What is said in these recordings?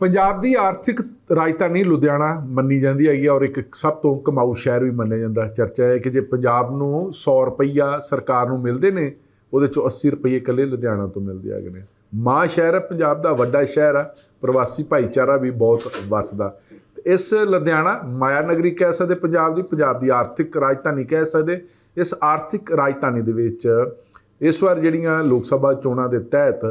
ਪੰਜਾਬ ਦੀ ਆਰਥਿਕ ਰਾਜਧਾਨੀ ਲੁਧਿਆਣਾ ਮੰਨੀ ਜਾਂਦੀ ਹੈਗੀ ਆ ਔਰ ਇੱਕ ਸਭ ਤੋਂ ਕਮਾਊ ਸ਼ਹਿਰ ਵੀ ਮੰਨਿਆ ਜਾਂਦਾ, ਚਰਚਾ ਹੈ ਕਿ ਜੇ ਪੰਜਾਬ ਨੂੰ 100 ਰੁਪਈਆ ਸਰਕਾਰ ਨੂੰ ਮਿਲਦੇ ਨੇ, ਉਹਦੇ ਚੋਂ 80 ਰੁਪਈਏ ਇਕੱਲੇ ਲੁਧਿਆਣਾ ਤੋਂ ਮਿਲਦੇ ਹੈਗੇ ਨੇ। ਮਾਂ ਸ਼ਹਿਰ ਹੈ, ਪੰਜਾਬ ਦਾ ਵੱਡਾ ਸ਼ਹਿਰ ਆ, ਪ੍ਰਵਾਸੀ ਭਾਈਚਾਰਾ ਵੀ ਬਹੁਤ ਵੱਸਦਾ। ਇਸ ਲੁਧਿਆਣਾ ਮਾਇਆ ਨਗਰੀ ਕਹਿ ਸਕਦੇ, ਪੰਜਾਬ ਦੀ ਪੰਜਾਬ ਦੀ ਆਰਥਿਕ ਰਾਜਧਾਨੀ ਕਹਿ ਸਕਦੇ, ਇਸ ਆਰਥਿਕ ਰਾਜਧਾਨੀ ਦੇ ਵਿੱਚ ਇਸ ਵਾਰ ਜਿਹੜੀਆਂ ਲੋਕ ਸਭਾ ਚੋਣਾਂ ਦੇ ਤਹਿਤ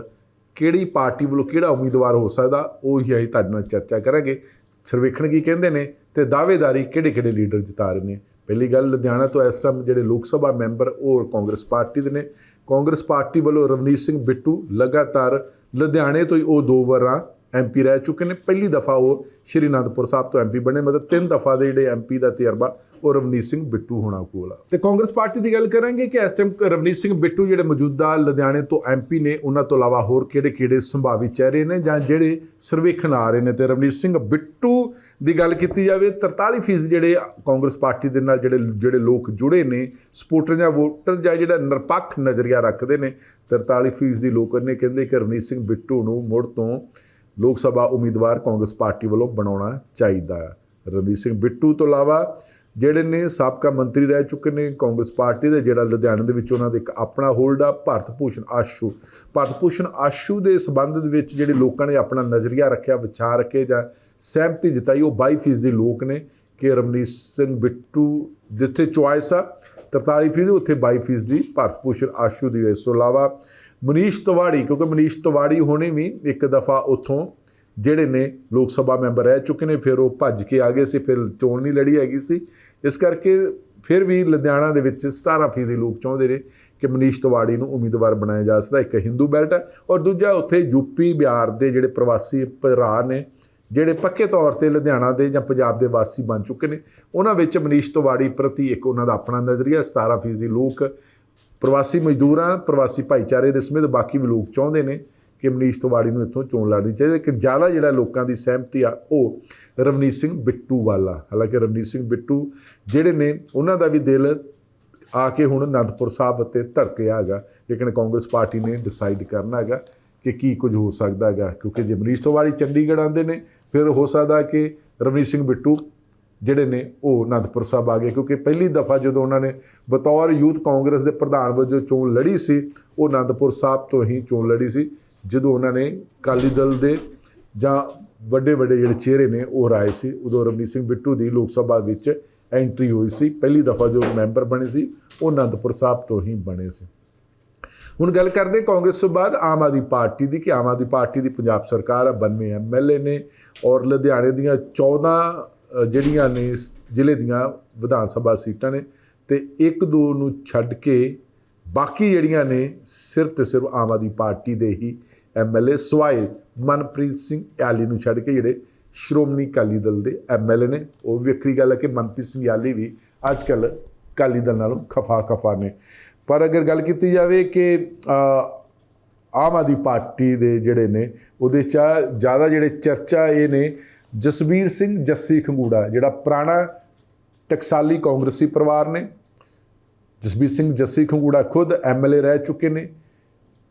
ਕਿਹੜੀ ਪਾਰਟੀ ਵੱਲੋਂ ਕਿਹੜਾ ਉਮੀਦਵਾਰ ਹੋ ਸਕਦਾ, ਉਹ ਹੀ ਅਸੀਂ ਤੁਹਾਡੇ ਨਾਲ ਚਰਚਾ ਕਰਾਂਗੇ। ਸਰਵੇਖਣ ਕੀ ਕਹਿੰਦੇ ਨੇ ਤੇ ਦਾਅਵੇਦਾਰੀ ਕਿਹੜੇ ਕਿਹੜੇ ਲੀਡਰ ਜਿਤਾ ਰਹੇ ਨੇ। ਪਹਿਲੀ ਗੱਲ, ਲੁਧਿਆਣਾ ਤੋਂ ਇਸ ਟਾਈਮ ਜਿਹੜੇ ਲੋਕ ਸਭਾ ਮੈਂਬਰ, ਉਹ ਕਾਂਗਰਸ ਪਾਰਟੀ ਦੇ ਨੇ। ਕਾਂਗਰਸ ਪਾਰਟੀ ਵੱਲੋਂ ਰਵਨੀਤ ਸਿੰਘ ਬਿੱਟੂ ਲਗਾਤਾਰ ਲੁਧਿਆਣੇ ਤੋਂ ਹੀ ਉਹ ਦੋ ਵਾਰਾਂ ਐਮਪੀ ਰਹਿ ਚੁੱਕੇ ਨੇ। ਪਹਿਲੀ ਦਫਾ ਉਹ ਸ਼੍ਰੀ ਅਨੰਦਪੁਰ ਸਾਹਿਬ ਤੋਂ ਐਮਪੀ ਬਣੇ। ਮਤਲਬ ਤਿੰਨ ਦਫਾ ਦੇ ਜਿਹੜੇ ਐਮਪੀ ਦਾ ਤਜਰਬਾ ਉਹ ਰਵਨੀਤ ਸਿੰਘ ਬਿੱਟੂ ਹੋਣਾ ਕੋਲ ਆ। ਤੇ ਕਾਂਗਰਸ ਪਾਰਟੀ ਦੀ ਗੱਲ ਕਰਾਂਗੇ ਕਿ ਇਸ ਟਾਈਮ ਰਵਨੀਤ ਸਿੰਘ ਬਿੱਟੂ ਜਿਹੜੇ ਮੌਜੂਦਾ ਲੁਧਿਆਣੇ ਤੋਂ ਐਮਪੀ ਨੇ, ਉਹਨਾਂ ਤੋਂ ਇਲਾਵਾ ਹੋਰ ਕਿਹੜੇ-ਕਿਹੜੇ ਸੰਭਾਵੀ ਚਿਹਰੇ ਨੇ ਜਾਂ ਜਿਹੜੇ ਸਰਵੇਖਣ ਆ ਰਹੇ ਨੇ? ਤੇ ਰਵਨੀਤ ਸਿੰਘ ਬਿੱਟੂ ਦੀ ਗੱਲ ਕੀਤੀ ਜਾਵੇ 43% ਜਿਹੜੇ ਕਾਂਗਰਸ ਪਾਰਟੀ ਦੇ ਨਾਲ ਜਿਹੜੇ ਜਿਹੜੇ ਲੋਕ ਜੁੜੇ ਨੇ, ਸਪੋਰਟਰ ਜਾਂ ਵੋਟਰ ਜਾਂ ਜਿਹੜਾ ਨਿਰਪੱਖ ਨਜ਼ਰੀਆ ਰੱਖਦੇ ਨੇ 43% ਦੀ ਲੋਕ ਨੇ ਕਹਿੰਦੇ ਕਿ ਰਵਨੀਤ ਸਿੰਘ ਬਿੱਟੂ ਨੂੰ ਮੁੜ ਤੋਂ ਲੋਕ ਸਭਾ ਉਮੀਦਵਾਰ ਕਾਂਗਰਸ ਪਾਰਟੀ ਵੱਲੋਂ ਬਣਾਉਣਾ ਚਾਹੀਦਾ ਹੈ। ਰਣਜੀਤ ਸਿੰਘ ਬਿੱਟੂ ਤੋਂ ਇਲਾਵਾ ਜਿਹੜੇ ਨੇ ਸਾਬਕਾ ਮੰਤਰੀ ਰਹਿ ਚੁੱਕੇ ਨੇ ਕਾਂਗਰਸ ਪਾਰਟੀ ਦੇ, ਜਿਹੜਾ ਲੁਧਿਆਣੇ ਦੇ ਵਿੱਚ ਉਹਨਾਂ ਦਾ ਇੱਕ ਆਪਣਾ ਹੋਲਡ ਆ, ਭਾਰਤ ਭੂਸ਼ਣ ਆਸ਼ੂ। ਭਾਰਤ ਭੂਸ਼ਣ ਆਸ਼ੂ ਦੇ ਸਬੰਧ ਦੇ ਵਿੱਚ ਜਿਹੜੇ ਲੋਕਾਂ ਨੇ ਆਪਣਾ ਨਜ਼ਰੀਆ ਰੱਖਿਆ, ਵਿਚਾਰ ਰੱਖੇ ਜਾਂ ਸਹਿਮਤੀ ਜਤਾਈ, ਉਹ 22% ਲੋਕ ਨੇ ਕਿ ਰਮਨੀਤ ਸਿੰਘ ਬਿੱਟੂ ਜਿੱਥੇ ਚੁਆਇਸ ਆ 43% ਉੱਥੇ 22 ਫੀਸਦੀ। ਭਾਰਤ ਭੂਸ਼ਣ ਆਸ਼ੂ ਦੀ ਇਸ ਤੋਂ ਇਲਾਵਾ ਮਨੀਸ਼ ਤਿਵਾੜੀ, ਕਿਉਂਕਿ ਮਨੀਸ਼ ਤਿਵਾੜੀ ਹੋਣੇ ਵੀ ਇੱਕ ਦਫਾ ਉੱਥੋਂ ਜਿਹੜੇ ਨੇ ਲੋਕ ਸਭਾ ਮੈਂਬਰ ਰਹਿ ਚੁੱਕੇ ਨੇ, ਫਿਰ ਉਹ ਭੱਜ ਕੇ ਆ ਗਏ ਸੀ, ਫਿਰ ਚੋਣ ਨਹੀਂ ਲੜੀ ਹੈਗੀ ਸੀ। ਇਸ ਕਰਕੇ ਫਿਰ ਵੀ ਲੁਧਿਆਣਾ ਦੇ ਵਿੱਚ 17% ਦੇ ਲੋਕ ਚਾਹੁੰਦੇ ਨੇ ਕਿ ਮਨੀਸ਼ ਤਿਵਾੜੀ ਨੂੰ ਉਮੀਦਵਾਰ ਬਣਾਇਆ ਜਾ ਸਕਦਾ, ਇੱਕ ਹਿੰਦੂ ਬੈਲਟ ਹੈ। ਔਰ ਦੂਜਾ, ਉੱਥੇ ਯੂਪੀ ਬਿਹਾਰ ਦੇ ਜਿਹੜੇ ਪ੍ਰਵਾਸੀ ਭਰਾ ਨੇ ਜਿਹੜੇ ਪੱਕੇ ਤੌਰ ਤੇ ਲੁਧਿਆਣਾ ਦੇ ਜਾਂ ਪੰਜਾਬ ਦੇ ਵਾਸੀ ਬਣ ਚੁੱਕੇ ਨੇ, ਉਹਨਾਂ ਵਿੱਚ ਮਨੀਸ਼ ਤਿਵਾੜੀ ਪ੍ਰਤੀ ਇੱਕ ਉਹਨਾਂ ਦਾ ਆਪਣਾ ਨਜ਼ਰੀਆ 17% ਦੇ ਲੋਕ ਪ੍ਰਵਾਸੀ ਮਜ਼ਦੂਰਾਂ ਪ੍ਰਵਾਸੀ ਭਾਈਚਾਰੇ ਦੇ ਸਮੇਤ ਬਾਕੀ ਵੀ ਲੋਕ ਚਾਹੁੰਦੇ ਨੇ ਕਿ ਮਨੀਸ਼ ਤਿਵਾੜੀ ਨੂੰ ਇੱਥੋਂ ਚੋਣ ਲੜਨੀ ਚਾਹੀਦੀ ਕਿ ਜ਼ਿਆਦਾ ਜਿਹੜਾ ਲੋਕਾਂ ਦੀ ਸਹਿਮਤੀ ਆ, ਉਹ ਰਵਨੀਤ ਸਿੰਘ ਬਿੱਟੂ ਵਾਲਾ ਹਾਲਾਂਕਿ ਰਵਨੀਤ ਸਿੰਘ ਬਿੱਟੂ ਜਿਹੜੇ ਨੇ, ਉਹਨਾਂ ਦਾ ਵੀ ਦਿਲ ਆ ਕੇ ਹੁਣ ਅਨੰਦਪੁਰ ਸਾਹਿਬ ਉੱਤੇ ਧੜਕਿਆ ਹੈਗਾ, ਲੇਕਿਨ ਕਾਂਗਰਸ ਪਾਰਟੀ ਨੇ ਡਿਸਾਈਡ ਕਰਨਾ ਹੈਗਾ ਕਿ ਕੀ ਕੁਝ ਹੋ ਸਕਦਾ ਹੈਗਾ, ਕਿਉਂਕਿ ਜੇ ਮਨੀਸ਼ ਤਿਵਾੜੀ ਚੰਡੀਗੜ੍ਹ ਆਉਂਦੇ ਨੇ ਫਿਰ ਹੋ ਸਕਦਾ ਕਿ ਰਵਨੀਤ ਸਿੰਘ ਬਿੱਟੂ ਜਿਹੜੇ ਨੇ ਉਹ ਅਨੰਦਪੁਰ ਸਾਹਿਬ ਆ ਗਏ, ਕਿਉਂਕਿ ਪਹਿਲੀ ਦਫਾ ਜਦੋਂ ਉਹਨਾਂ ਨੇ ਬਤੌਰ ਯੂਥ ਕਾਂਗਰਸ ਦੇ ਪ੍ਰਧਾਨ ਵਜੋਂ ਚੋਣ ਲੜੀ ਸੀ, ਉਹ ਅਨੰਦਪੁਰ ਸਾਹਿਬ ਤੋਂ ਹੀ ਚੋਣ ਲੜੀ ਸੀ, ਜਦੋਂ ਉਹਨਾਂ ਨੇ ਕਾਲੀ ਦਲ ਦੇ ਜਾਂ ਵੱਡੇ ਵੱਡੇ ਜਿਹੜੇ ਚਿਹਰੇ ਨੇ ਉਹ ਰਾਏ ਸੀ, ਉਦੋਂ ਰਵਨੀਤ ਸਿੰਘ ਬਿੱਟੂ ਦੀ ਲੋਕ ਸਭਾ ਵਿੱਚ ਐਂਟਰੀ ਹੋਈ ਸੀ, ਪਹਿਲੀ ਦਫਾ ਜੋ ਮੈਂਬਰ ਬਣੇ ਸੀ, ਉਹ ਅਨੰਦਪੁਰ ਸਾਹਿਬ ਤੋਂ ਹੀ ਬਣੇ ਸੀ। ਹੁਣ ਗੱਲ ਕਰਦੇ ਕਾਂਗਰਸ ਤੋਂ ਬਾਅਦ ਆਮ ਆਦਮੀ ਪਾਰਟੀ ਦੀ ਕਿ ਆਮ ਆਦਮੀ ਪਾਰਟੀ ਦੀ ਪੰਜਾਬ ਸਰਕਾਰ ਆ 92 ਐਮਐਲਏ ਨੇ ਔਰ ਲੁਧਿਆਣੇ ਦੀਆਂ 14 ਜਿਹੜੀਆਂ ਨੇ ਜ਼ਿਲ੍ਹੇ ਦੀਆਂ ਵਿਧਾਨ ਸਭਾ ਸੀਟਾਂ ਨੇ ਤੇ ਇੱਕ ਦੋ ਨੂੰ ਛੱਡ ਕੇ ਬਾਕੀ ਜਿਹੜੀਆਂ ਨੇ ਸਿਰਫ ਤੇ ਸਿਰਫ ਆਮ ਆਦਮੀ ਪਾਰਟੀ ਦੇ ਹੀ ਐਮਐਲਏ ਸਵਾਏ ਮਨਪ੍ਰੀਤ ਸਿੰਘ ਯਾਲੀ ਨੂੰ ਛੱਡ ਕੇ ਜਿਹੜੇ ਸ਼੍ਰੋਮਣੀ ਅਕਾਲੀ ਦਲ ਦੇ ਐਮਐਲਏ ਨੇ। ਉਹ ਵੀ ਵੱਖਰੀ ਗੱਲ ਹੈ ਕਿ ਮਨਪ੍ਰੀਤ ਸਿੰਘ ਯਾਲੀ ਵੀ ਅੱਜ ਕੱਲ ਅਕਾਲੀ ਦਲ ਨਾਲੋਂ ਖਫਾ ਖਫਾ ਨੇ। ਪਰ ਅਗਰ ਗੱਲ ਕੀਤੀ ਜਾਵੇ ਕਿ ਆਮ ਆਦਮੀ ਪਾਰਟੀ ਦੇ ਜਿਹੜੇ ਨੇ, ਉਹਦੇ ਚ ਜ਼ਿਆਦਾ ਜਿਹੜੇ ਚਰਚਾ ਇਹ ਨੇ ਜਸਬੀਰ ਸਿੰਘ ਜੱਸੀ ਖੰਗੂੜਾ, ਜਿਹੜਾ ਪੁਰਾਣਾ ਟਕਸਾਲੀ ਕਾਂਗਰਸੀ ਪਰਿਵਾਰ ਨੇ ਜਸਬੀਰ ਸਿੰਘ ਜੱਸੀ ਖੰਗੂੜਾ ਖੁਦ ਐਮਐਲਏ ਰਹਿ ਚੁੱਕੇ ਨੇ,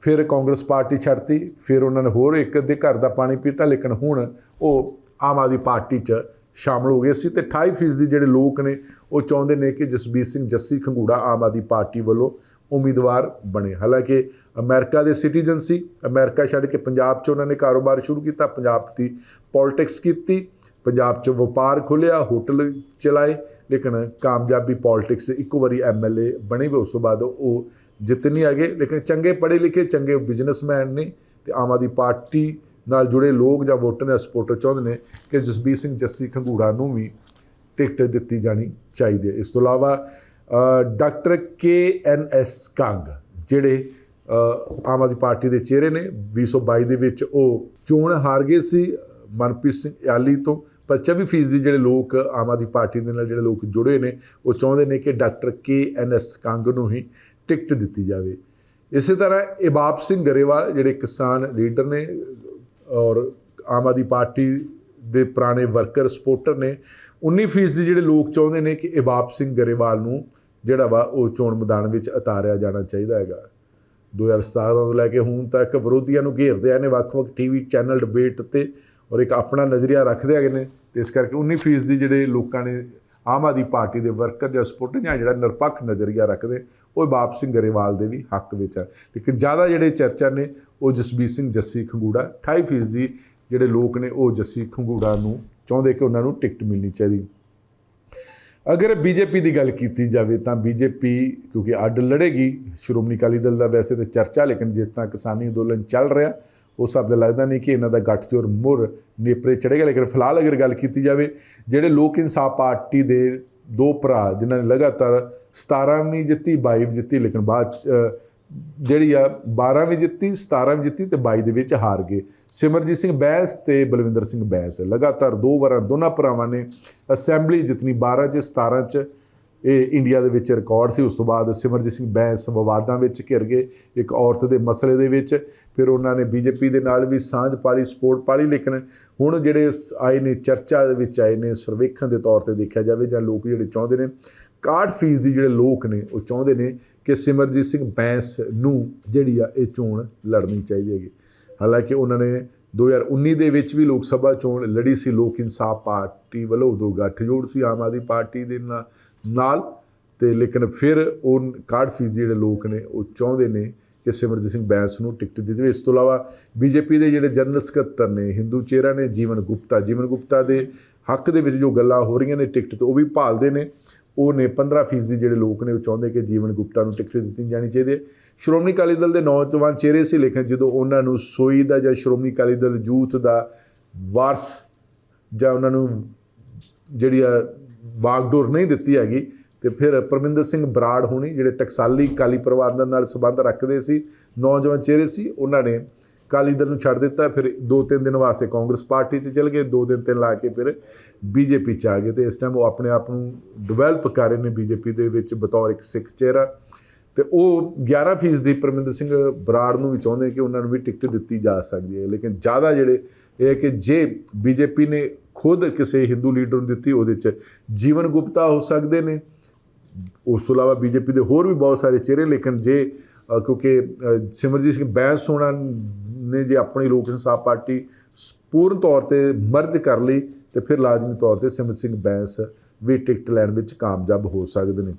ਫਿਰ ਕਾਂਗਰਸ ਪਾਰਟੀ ਛੱਡਤੀ, ਫਿਰ ਉਹਨਾਂ ਨੇ ਹੋਰ ਇੱਕ ਦੇ ਘਰ ਦਾ ਪਾਣੀ ਪੀਤਾ, ਲੇਕਿਨ ਹੁਣ ਉਹ ਆਮ ਆਦਮੀ ਪਾਰਟੀ 'ਚ ਸ਼ਾਮਲ ਹੋ ਗਏ ਸੀ ਤੇ 28% ਜਿਹੜੇ ਲੋਕ ਨੇ, ਉਹ ਚਾਹੁੰਦੇ ਨੇ ਕਿ ਜਸਬੀਰ ਸਿੰਘ ਜੱਸੀ ਖੰਗੂੜਾ ਆਮ ਆਦਮੀ ਪਾਰਟੀ ਵੱਲੋਂ ਉਮੀਦਵਾਰ ਬਣੇ। ਹਾਲਾਂਕਿ ਅਮਰੀਕਾ ਦੇ ਸਿਟੀਜ਼ਨ ਸੀ। ਅਮਰੀਕਾ ਛੱਡ ਕੇ ਪੰਜਾਬ 'ਚ ਉਹਨਾਂ ਨੇ ਕਾਰੋਬਾਰ ਸ਼ੁਰੂ ਕੀਤਾ। ਪੰਜਾਬ ਦੀ ਪੋਲਿਟਿਕਸ ਕੀਤੀ। ਪੰਜਾਬ 'ਚ ਵਪਾਰ ਖੋਲ੍ਹਿਆ, ਹੋਟਲ ਚਲਾਏ, ਲੇਕਿਨ ਕਾਮਯਾਬੀ ਪੋਲਿਟਿਕਸ ਇੱਕੋ ਵਾਰੀ ਐਮਐਲਏ ਬਣੇ ਵੀ, ਉਸ ਤੋਂ ਬਾਅਦ ਉਹ ਜਿੱਤ ਨਹੀਂ ਆ ਲੇਕਿਨ ਚੰਗੇ ਪੜ੍ਹੇ ਲਿਖੇ, ਚੰਗੇ ਬਿਜ਼ਨਸਮੈਨ ਨੇ ਤੇ ਆਮ ਆਦਮੀ ਪਾਰਟੀ ਨਾਲ ਜੁੜੇ ਲੋਕ ਜਾਂ ਵੋਟਰ ਜਾਂ ਸਪੋਰਟਰ ਚਾਹੁੰਦੇ ਨੇ ਕਿ ਜਸਬੀਰ ਸਿੰਘ ਜੱਸੀ ਖੰਗੂੜਾ ਨੂੰ ਵੀ ਟਿਕਟ ਦਿੱਤੀ ਜਾਣੀ ਚਾਹੀਦੀ ਹੈ। ਇਸ ਤੋਂ ਇਲਾਵਾ doctor K N S Kang, ਜਿਹੜੇ ਆਮ ਆਦਮੀ ਪਾਰਟੀ ਦੇ ਚਿਹਰੇ ਨੇ 2022 ਦੇ ਵਿੱਚ ਉਹ ਚੋਣ ਹਾਰ ਗਏ ਸੀ, ਮਨਪ੍ਰੀਤ ਸਿੰਘ ਆਲੀ ਤੋਂ, ਪਰ 24% ਜਿਹੜੇ ਲੋਕ ਆਮ ਆਦਮੀ ਪਾਰਟੀ ਦੇ ਨਾਲ ਜਿਹੜੇ ਲੋਕ ਜੁੜੇ ਨੇ, ਉਹ ਚਾਹੁੰਦੇ ਨੇ ਕਿ doctor K N S Kang ਨੂੰ ਹੀ ਟਿਕਟ ਦਿੱਤੀ ਜਾਵੇ। ਇਸੇ ਤਰ੍ਹਾਂ ਇਬਾਬ ਸਿੰਘ ਗਰੇਵਾਲ, ਜਿਹੜੇ ਕਿਸਾਨ ਲੀਡਰ ਨੇ, ਔਰ ਆਮ ਆਦਮੀ ਪਾਰਟੀ ਦੇ ਪੁਰਾਣੇ ਵਰਕਰ, ਸਪੋਰਟਰ ਨੇ 19% ਦੇ ਜਿਹੜੇ ਲੋਕ ਚਾਹੁੰਦੇ ਨੇ ਕਿ ਇਬਾਬ ਸਿੰਘ ਗਰੇਵਾਲ ਨੂੰ ਜਿਹੜਾ ਵਾ ਉਹ ਚੋਣ ਮੈਦਾਨ ਵਿੱਚ ਉਤਾਰਿਆ ਜਾਣਾ ਚਾਹੀਦਾ ਹੈਗਾ। 2017 ਤੋਂ ਲੈ ਕੇ ਹੁਣ ਤੱਕ ਵਿਰੋਧੀਆਂ ਨੂੰ ਘੇਰਦੇ ਆਏ ਨੇ ਵੱਖ-ਵੱਖ ਟੀਵੀ ਚੈਨਲ ਡਿਬੇਟ ਤੇ ਔਰ ਇੱਕ ਆਪਣਾ ਨਜ਼ਰੀਆ ਰੱਖਦੇ ਹੈਗੇ ਨੇ। ਤੇ ਇਸ ਕਰਕੇ 19% ਦੀ ਜਿਹੜੇ ਲੋਕਾਂ ਨੇ ਆਮ ਆਦਮੀ ਪਾਰਟੀ ਦੇ ਵਰਕਰ ਜਾਂ ਸਪੋਰਟਰ ਜਾਂ ਜਿਹੜਾ ਨਿਰਪੱਖ ਨਜ਼ਰੀਆ ਰੱਖਦੇ, ਉਹ ਬਾਪ ਸਿੰਘ ਗਰੇਵਾਲ ਦੇ ਵੀ ਹੱਕ ਵਿੱਚ ਆ। ਲੇਕਿਨ ਜ਼ਿਆਦਾ ਜਿਹੜੇ ਚਰਚਾ ਨੇ, ਉਹ ਜਸਬੀਰ ਸਿੰਘ ਜੱਸੀ ਖੰਗੂੜਾ 28% ਦੀ ਜਿਹੜੇ ਲੋਕ ਨੇ, ਉਹ ਜੱਸੀ ਖੰਗੂੜਾ ਨੂੰ ਚਾਹੁੰਦੇ ਕਿ ਉਹਨਾਂ ਨੂੰ ਟਿਕਟ ਮਿਲਣੀ ਚਾਹੀਦੀ। ਅਗਰ ਬੀਜੇਪੀ ਦੀ ਗੱਲ ਕੀਤੀ ਜਾਵੇ ਤਾਂ ਬੀਜੇਪੀ ਕਿਉਂਕਿ ਅੱਡ ਲੜੇਗੀ ਸ਼੍ਰੋਮਣੀ ਅਕਾਲੀ ਦਲ ਦਾ ਵੈਸੇ ਤਾਂ ਚਰਚਾ ਲੇਕਿਨ ਜਿਸ ਤਰ੍ਹਾਂ ਕਿਸਾਨੀ ਅੰਦੋਲਨ ਚੱਲ ਰਿਹਾ ਉਸ ਹਿਸਾਬ ਦਾ ਲੱਗਦਾ ਨਹੀਂ ਕਿ ਇਹਨਾਂ ਦਾ ਗੱਠਜੋੜ ਮੁਰ ਨੇਪਰੇ ਚੜੇਗਾ ਲੇਕਿਨ ਫਿਲਹਾਲ ਅਗਰ ਗੱਲ ਕੀਤੀ ਜਾਵੇ ਜਿਹੜੇ ਲੋਕ ਇਨਸਾਫ ਪਾਰਟੀ ਦੇ ਦੋ ਭਰਾ ਜਿਨ੍ਹਾਂ ਨੇ ਲਗਾਤਾਰ 17 ਜਿੱਤੀ 22 ਜਿੱਤੀ ਲੇਕਿਨ ਬਾਅਦ 'ਚ, ਜਿਹੜੀ ਆ 12 ਵੀ ਜਿੱਤੀ 17 ਵੀ ਜਿੱਤੀ ਤੇ 22 ਦੇ ਵਿੱਚ ਹਾਰ ਗਏ। ਸਿਮਰਜੀਤ ਸਿੰਘ ਬੈਂਸ ਤੇ ਬਲਵਿੰਦਰ ਸਿੰਘ ਬੈਂਸ। ਲਗਾਤਾਰ ਦੋ ਵਾਰਾਂ ਦੋਨਾਂ ਭਰਾਵਾਂ ਨੇ ਅਸੈਂਬਲੀ ਜਿੱਤਣੀ 12 ਚ 17 ਚ, ਇਹ ਇੰਡੀਆ ਦੇ ਵਿੱਚ ਰਿਕਾਰਡ ਸੀ। ਉਸ ਤੋਂ ਬਾਅਦ ਸਿਮਰਜੀਤ ਸਿੰਘ ਬੈਂਸ ਵਿਵਾਦਾਂ ਵਿੱਚ ਘਿਰ ਗਏ, ਇੱਕ ਔਰਤ ਦੇ ਮਸਲੇ ਦੇ ਵਿੱਚ। ਫਿਰ ਉਹਨਾਂ ਨੇ ਬੀਜੇਪੀ ਦੇ ਨਾਲ ਵੀ ਸਾਂਝ ਪਾਲੀ, ਸਪੋਰਟ ਪਾਲੀ, ਲੇਕਿਨ ਹੁਣ ਜਿਹੜੇ ਆਏ ਨੇ, ਚਰਚਾ ਦੇ ਵਿੱਚ ਆਏ ਨੇ, ਸਰਵੇਖਣ ਦੇ ਤੌਰ ਤੇ ਦੇਖਿਆ ਜਾਵੇ ਜਾਂ ਲੋਕ ਜਿਹੜੇ ਚਾਹੁੰਦੇ ਨੇ 61 ਫੀਸ ਦੀ ਜਿਹੜੇ ਲੋਕ ਨੇ, ਉਹ ਚਾਹੁੰਦੇ ਨੇ ਕਿ ਸਿਮਰਜੀਤ ਸਿੰਘ ਬੈਂਸ ਨੂੰ ਜਿਹੜੀ ਆ ਇਹ ਚੋਣ ਲੜਨੀ ਚਾਹੀਦੀ ਹੈਗੀ। ਹਾਲਾਂਕਿ ਉਹਨਾਂ ਨੇ 2019 ਦੇ ਵਿੱਚ ਵੀ ਲੋਕ ਸਭਾ ਚੋਣ ਲੜੀ ਸੀ, ਲੋਕ ਇਨਸਾਫ ਪਾਰਟੀ ਵੱਲੋਂ ਉਦੋਂ ਗੱਠਜੋੜ ਸੀ ਆਮ ਆਦਮੀ ਪਾਰਟੀ ਦੇ ਨਾ- ਨਾਲ ਤੇ ਲੇਕਿਨ ਫਿਰ ਉਹ 61 ਫੀਸ ਜਿਹੜੇ ਲੋਕ ਨੇ, ਉਹ ਚਾਹੁੰਦੇ ਨੇ ਕਿ ਸਿਮਰਜੀਤ ਸਿੰਘ ਬੈਂਸ ਨੂੰ ਟਿਕਟ ਦਿੱਤੀ ਜਾਵੇ। ਇਸ ਤੋਂ ਇਲਾਵਾ ਬੀਜੇਪੀ ਦੇ ਜਿਹੜੇ ਜਨਰਲ ਸਕੱਤਰ ਨੇ, ਹਿੰਦੂ ਚਿਹਰਾ ਨੇ, ਜੀਵਨ ਗੁਪਤਾ ਜੀਵਨ ਗੁਪਤਾ ਦੇ ਹੱਕ ਦੇ ਵਿੱਚ ਜੋ ਗੱਲਾਂ ਹੋ ਰਹੀਆਂ ਨੇ ਟਿਕਟ ਤੋਂ ਉਹ ਵੀ ਭਾਲਦੇ ਨੇ। ਉਹ ਨੇ 15% ਜਿਹੜੇ ਲੋਕ ਨੇ ਉਹ ਚਾਹੁੰਦੇ ਕਿ ਜੀਵਨ ਗੁਪਤਾ ਨੂੰ ਟਿਕਟ ਦਿੱਤੀ ਜਾਣੀ ਚਾਹੀਦੀ ਹੈ। ਸ਼੍ਰੋਮਣੀ ਅਕਾਲੀ ਦਲ ਦੇ ਨੌਜਵਾਨ ਚਿਹਰੇ ਸੀ ਲੇਕਿਨ ਜਦੋਂ ਉਹਨਾਂ ਨੂੰ ਸੋਈ ਦਾ ਜਾਂ ਸ਼੍ਰੋਮਣੀ ਅਕਾਲੀ ਦਲ ਯੂਥ ਦਾ ਵਾਰਸ ਜਾਂ ਉਹਨਾਂ ਨੂੰ ਜਿਹੜੀ ਆ ਬਾਗਡੋਰ ਨਹੀਂ ਦਿੱਤੀ ਹੈਗੀ, ਤੇ ਫਿਰ ਪਰਮਿੰਦਰ ਸਿੰਘ ਬਰਾੜ ਹੋਣੀ ਜਿਹੜੇ ਟਕਸਾਲੀ ਕਾਲੀ ਪਰਿਵਾਰ ਦੇ ਨਾਲ ਸੰਬੰਧ ਰੱਖਦੇ ਸੀ, ਨੌਜਵਾਨ ਚਿਹਰੇ ਸੀ, ਉਹਨਾਂ ਨੇ ਕਾਲੀ ਦਲ ਨੂੰ ਛੱਡ ਦਿੱਤਾ, ਫਿਰ ਦੋ ਤਿੰਨ ਦਿਨ ਵਾਸਤੇ ਕਾਂਗਰਸ ਪਾਰਟੀ 'ਚ ਚਲ ਗਏ ਦੋ ਦਿਨ ਤਿੰਨ ਲਾ ਕੇ ਫਿਰ ਬੀਜੇਪੀ 'ਚ ਆ ਗਏ ਤੇ ਇਸ ਟਾਈਮ ਉਹ ਆਪਣੇ ਆਪ ਨੂੰ ਡਿਵੈਲਪ ਕਰ ਰਹੇ ਨੇ ਬੀਜੇਪੀ ਦੇ ਵਿੱਚ ਬਤੌਰ ਇੱਕ ਸਿੱਖ ਚਿਹਰਾ। ਤੇ ਉਹ 11% ਦੀ ਪਰਮਿੰਦਰ ਸਿੰਘ ਬਰਾੜ ਨੂੰ ਵੀ ਚਾਹੁੰਦੇ ਕਿ ਉਹਨਾਂ ਨੂੰ ਵੀ ਟਿਕਟ ਦਿੱਤੀ ਜਾ ਸਕਦੀ ਹੈ। ਲੇਕਿਨ ਜ਼ਿਆਦਾ ਜਿਹੜੇ ਇਹ ਹੈ ਕਿ ਜੇ ਬੀਜੇਪੀ ਨੇ ਖੁਦ ਕਿਸੇ ਹਿੰਦੂ ਲੀਡਰ ਨੂੰ ਦਿੱਤੀ, ਉਹਦੇ 'ਚ ਜੀਵਨ ਗੁਪਤਾ ਹੋ ਸਕਦੇ ਨੇ। ਉਸ ਤੋਂ ਇਲਾਵਾ ਬੀਜੇਪੀ ਦੇ ਹੋਰ ਵੀ ਬਹੁਤ ਸਾਰੇ ਚਿਹਰੇ, ਲੇਕਿਨ ਜੇ ਕਿਉਂਕਿ ਸਿਮਰਜੀਤ ਸਿੰਘ ਬੈਂਸ ਹੋਣਾ ਨੇ ਜੇ ਆਪਣੀ ਲੋਕ ਇਨਸਾਫ ਪਾਰਟੀ ਸ- ਪੂਰਨ ਤੌਰ ਤੇ ਮਰਜ ਕਰ ਲਈ, ਤੇ ਫਿਰ ਲਾਜ਼ਮੀ ਤੌਰ ਤੇ ਸਿਮਰਜੀਤ ਸਿੰਘ ਬੈਂਸ ਵੀ ਟਿਕਟ ਲੈਣ ਵਿੱਚ ਕਾਮਯਾਬ ਹੋ ਸਕਦੇ ਨੇ।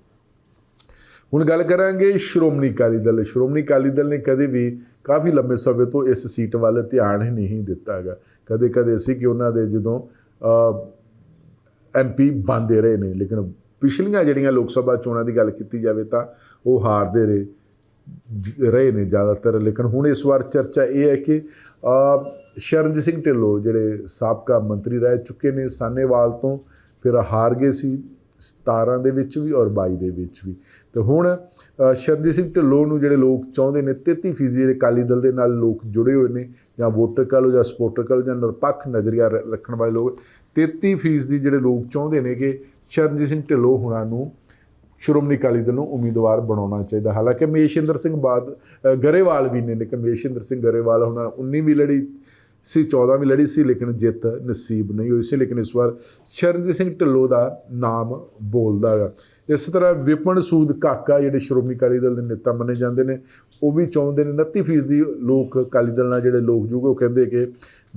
ਹੁਣ ਗੱਲ ਕਰਾਂਗੇ ਸ਼੍ਰੋਮਣੀ ਅਕਾਲੀ ਦਲ ਸ਼੍ਰੋਮਣੀ ਅਕਾਲੀ ਦਲ ਨੇ ਕਦੇ ਵੀ ਕਾਫੀ ਲੰਬੇ ਸਮੇਂ ਤੋਂ ਇਸ ਸੀਟ ਵੱਲ ਧਿਆਨ ਹੀ ਨਹੀਂ ਦਿੱਤਾ ਹੈਗਾ ਕਦੇ ਕਦੇ ਸੀ ਕਿ ਉਹਨਾਂ ਦੇ ਜਦੋਂ ਐਮਪੀ ਬੰਦੇ ਰਹੇ ਨੇ, ਲੇਕਿਨ ਪਿਛਲੀਆਂ ਜਿਹੜੀਆਂ ਲੋਕ ਸਭਾ ਚੋਣਾਂ ਦੀ ਗੱਲ ਕੀਤੀ ਜਾਵੇ ਤਾਂ ਉਹ ਹਾਰਦੇ ਰਹੇ। ਰਹੇ ਨੇ ਜ਼ਿਆਦਾਤਰ, ਲੇਕਿਨ ਹੁਣ ਇਸ ਵਾਰ ਚਰਚਾ ਇਹ ਹੈ ਕਿ ਸ਼ਰਨਜੀਤ ਸਿੰਘ ਢਿੱਲੋਂ ਜਿਹੜੇ ਸਾਬਕਾ ਮੰਤਰੀ ਰਹਿ ਚੁੱਕੇ ਨੇ ਸਾਨੇਵਾਲ ਤੋਂ, ਫਿਰ ਹਾਰ ਗਏ ਸੀ 17 ਦੇ ਵਿੱਚ ਵੀ ਔਰ 22 ਦੇ ਵਿੱਚ ਵੀ। ਤੇ ਹੁਣ ਸ਼ਰਨਜੀਤ ਸਿੰਘ ਢਿੱਲੋਂ ਨੂੰ ਜਿਹੜੇ ਲੋਕ ਚਾਹੁੰਦੇ ਨੇ 33% ਜਿਹੜੇ ਅਕਾਲੀ ਦਲ ਦੇ ਨਾਲ ਲੋਕ ਜੁੜੇ ਹੋਏ ਨੇ, ਜਾਂ ਵੋਟਰ ਕਹ ਲਓ ਜਾਂ ਸਪੋਰਟਰ ਕਹ ਲਓ ਜਾਂ ਨਿਰਪੱਖ ਨਜ਼ਰੀਆ ਰ- ਰੱਖਣ ਵਾਲੇ ਲੋਕ 33% ਜਿਹੜੇ ਲੋਕ ਚਾਹੁੰਦੇ ਨੇ ਕਿ ਸ਼ਰਨਜੀਤ ਸਿੰਘ ਢਿੱਲੋਂ ਹੁਣਾਂ ਨੂੰ ਸ਼੍ਰੋਮਣੀ ਅਕਾਲੀ ਦਲ ਨੂੰ ਉਮੀਦਵਾਰ ਬਣਾਉਣਾ ਚਾਹੀਦਾ। ਹਾਲਾਂਕਿ ਮਹੇਸ਼ਿੰਦਰ ਸਿੰਘ ਬਾਦ ਗਰੇਵਾਲ ਵੀ ਨੇ, ਲੇਕਿਨ ਮਹੇਸ਼ਿੰਦਰ ਸਿੰਘ ਗਰੇਵਾਲ ਹੁਣ 19 ਵੀ ਲੜੀ ਸੀ 14 ਵੀ ਲੜੀ ਸੀ, ਲੇਕਿਨ ਜਿੱਤ ਨਸੀਬ ਨਹੀਂ ਹੋਈ ਸੀ। ਲੇਕਿਨ ਇਸ ਵਾਰ ਸ਼ਰਨਜੀਤ ਸਿੰਘ ਢਿੱਲੋਂ ਦਾ ਨਾਮ ਬੋਲਦਾ ਹੈ ਇਸ ਤਰ੍ਹਾਂ ਵਿਪਨ ਸੂਦ ਕਾਕਾ ਜਿਹੜੇ ਸ਼੍ਰੋਮਣੀ ਅਕਾਲੀ ਦਲ ਦੇ ਨੇਤਾ ਮੰਨੇ ਜਾਂਦੇ ਨੇ, ਉਹ ਵੀ ਚਾਹੁੰਦੇ ਨੇ 29% ਲੋਕ ਅਕਾਲੀ ਦਲ ਨਾਲ ਜਿਹੜੇ ਲੋਕ ਜੁਗੇ ਉਹ ਕਹਿੰਦੇ ਕਿ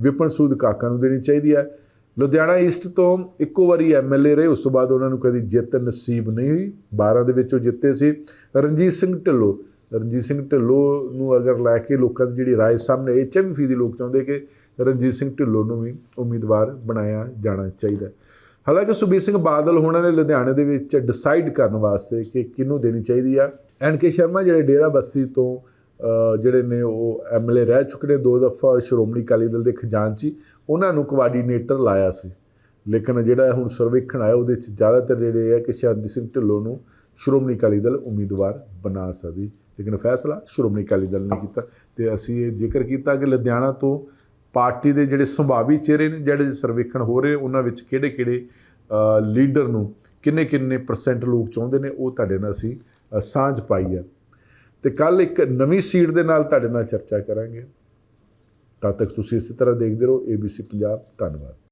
ਵਿਪਨ ਸੂਦ ਕਾਕਾ ਨੂੰ ਦੇਣੀ ਚਾਹੀਦੀ ਹੈ। ਲੁਧਿਆਣਾ ਈਸਟ ਤੋਂ ਇੱਕੋ ਵਾਰੀ ਐਮਐਲਏ ਰਹੇ ਉਸ ਤੋਂ ਬਾਅਦ ਉਹਨਾਂ ਨੂੰ ਕਦੀ ਜਿੱਤ ਨਸੀਬ ਨਹੀਂ ਹੋਈ 12 ਦੇ ਵਿੱਚ ਉਹ ਜਿੱਤੇ ਸੀ ਰਣਜੀਤ ਸਿੰਘ ਢਿੱਲੋਂ ਰਣਜੀਤ ਸਿੰਘ ਢਿੱਲੋਂ ਨੂੰ ਅਗਰ ਲੈ ਕੇ ਲੋਕਾਂ ਦੀ ਜਿਹੜੀ رائے ਸਾਹਮਣੇ ਇਹ 'ਚ ਵੀ ਫੀਦੀ ਲੋਕ ਚਾਹੁੰਦੇ ਕਿ ਰਣਜੀਤ ਸਿੰਘ ਢਿੱਲੋਂ ਨੂੰ ਵੀ ਉਮੀਦਵਾਰ ਬਣਾਇਆ ਜਾਣਾ ਚਾਹੀਦਾ ਹੈ। ਹਾਲਾਂਕਿ ਸੁਖਬੀਰ ਸਿੰਘ ਬਾਦਲ ਹੋਣਾ ਨੇ ਲੁਧਿਆਣੇ ਦੇ ਵਿੱਚ ਡਿਸਾਈਡ ਕਰਨ ਵਾਸਤੇ ਕਿ ਕਿਹਨੂੰ ਦੇਣੀ ਚਾਹੀਦੀ ਆ ਐਨ ਕੇ ਸ਼ਰਮਾ ਜਿਹੜੇ ਡੇਰਾ ਬੱਸੀ ਤੋਂ ਅ, ਜਿਹੜੇ ਨੇ ਉਹ ਐਮਐਲਏ ਰਹਿ ਚੁੱਕੇ ਨੇ, ਦੋ ਦਫਾ ਸ਼੍ਰੋਮਣੀ ਅਕਾਲੀ ਦਲ ਦੇ ਖਜ਼ਾਨਚੀ। ਉਹਨਾਂ ਨੂੰ ਕੋਆਰਡੀਨੇਟਰ ਲਾਇਆ ਸੀ। ਲੇਕਿਨ ਜਿਹੜਾ ਹੁਣ ਸਰਵੇਖਣ ਆਇਆ, ਉਹਦੇ ਵਿੱਚ ਜ਼ਿਆਦਾਤਰ ਜਿਹੜੇ ਹੈ ਕਿ ਸ਼ਰਨਜੀਤ ਸਿੰਘ ਢਿੱਲੋਂ ਨੂੰ ਸ਼੍ਰੋਮਣੀ ਅਕਾਲੀ ਦਲ ਉਮੀਦਵਾਰ ਬਣਾ ਸਕਦੀ। ਲੇਕਿਨ ਫੈਸਲਾ ਸ਼੍ਰੋਮਣੀ ਅਕਾਲੀ ਦਲ ਨੇ ਕੀਤਾ ਤੇ ਅਸੀਂ ਇਹ ਜ਼ਿਕਰ ਕੀਤਾ ਕਿ ਲੁਧਿਆਣਾ ਤੋਂ ਪਾਰਟੀ ਦੇ ਜਿਹੜੇ ਸੰਭਾਵੀ ਚਿਹਰੇ ਨੇ, ਜਿਹੜੇ ਸਰਵੇਖਣ ਹੋ ਰਹੇ, ਉਹਨਾਂ ਵਿੱਚ ਕਿਹੜੇ ਕਿਹੜੇ ਲੀਡਰ ਨੂੰ ਕਿੰਨੇ ਕਿੰਨੇ ਪਰਸੈਂਟ ਲੋਕ ਚਾਹੁੰਦੇ ਨੇ, ਉਹ ਤੁਹਾਡੇ ਨਾਲ ਅਸੀਂ ਸਾਂਝ ਪਾਈ ਹੈ ਤੇ ਕੱਲ ਇੱਕ ਨਵੀਂ ਸੀਟ ਦੇ ਨਾਲ ਤੁਹਾਡੇ ਨਾਲ ਚਰਚਾ ਕਰਾਂਗੇ। ਤਦ ਤੱਕ ਤੁਸੀਂ ਇਸੇ ਤਰ੍ਹਾਂ ਦੇਖਦੇ ਰਹੋ। ABC ਪੰਜਾਬ। ਧੰਨਵਾਦ।